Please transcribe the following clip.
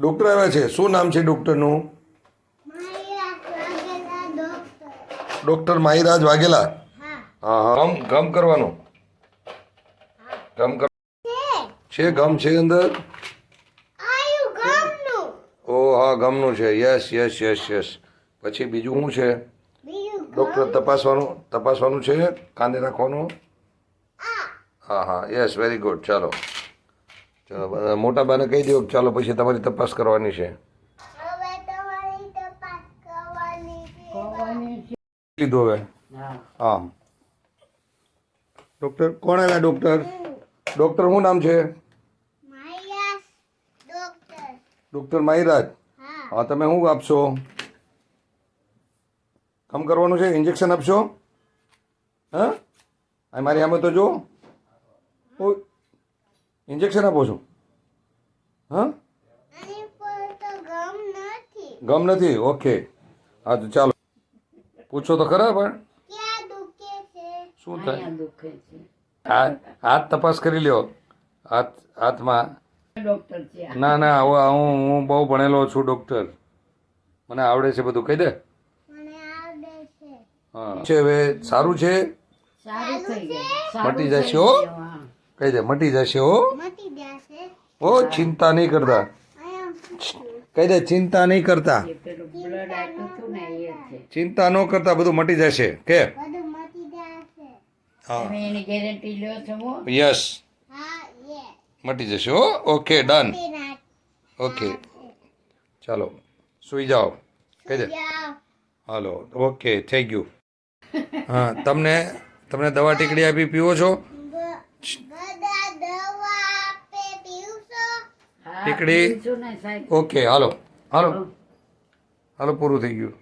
Doctor આવ્યા છે. શું નામ છે ડૉક્ટરનું? ડૉક્ટર માહિરાજ વાઘેલા. હા હા. ગમ ગમ કરવાનું. ગમ કર છે ગમ છે અંદર? ઓ, હા, ગમનું છે. Yes yes yes yes. પછી બીજું શું છે? ડૉક્ટર તપાસવાનું તપાસવાનું છે? કાંદે રાખવાનું? હા હા. Yes, very good. ચાલો. ચાલો મોટા બાને કહી દો ચાલો પછી તમારી તપાસ કરવાની છે. લીધું હવે. હા. હા. ડૉક્ટર કોણ આવ્યા ડોક્ટર? ડૉક્ટર શું નામ છે? ડૉક્ટર. માહિરાજ? હા. તમે શું આપશો? કામ કરવાનું છે? ઇન્જેક્શન આપશો? હા? મારી આમે તો જો. ઇન્જેક્શન આપો છો. હા? ગમ નથી. ઓકે હા તો ચાલો. પૂછો તો ખરા પણ. શું થાય? હાથ તપાસ કરી લ્યો. હાથ હાથમાં. ના ના હવે હું હું બહુ ભણેલો છું ડૉક્ટર. મને આવડે છે બધું. કહી દે. હા. છે હવે સારું છે? મટી જશે હો. કહી દે મટી જશે હો. ઓ ચિંતા નહીં કરતા. કહી દે ચિંતા નહીં કરતા. ચિંતા ન કરતા બધું મટી જશે. કે? હા. તમે એની ગેરંટી લ્યો છો હો? યસ. મટી જશે હો. Okay done. ઓકે. ચાલો સુઈ જાઓ. કહી દે? હાલો ઓકે થઈ ગયું હા તમને તમને દવા ટીકડી આપી પીવો છો? ટીકડી. ઓકે હાલો. હાલો. હાલો પૂરું થઈ ગયું.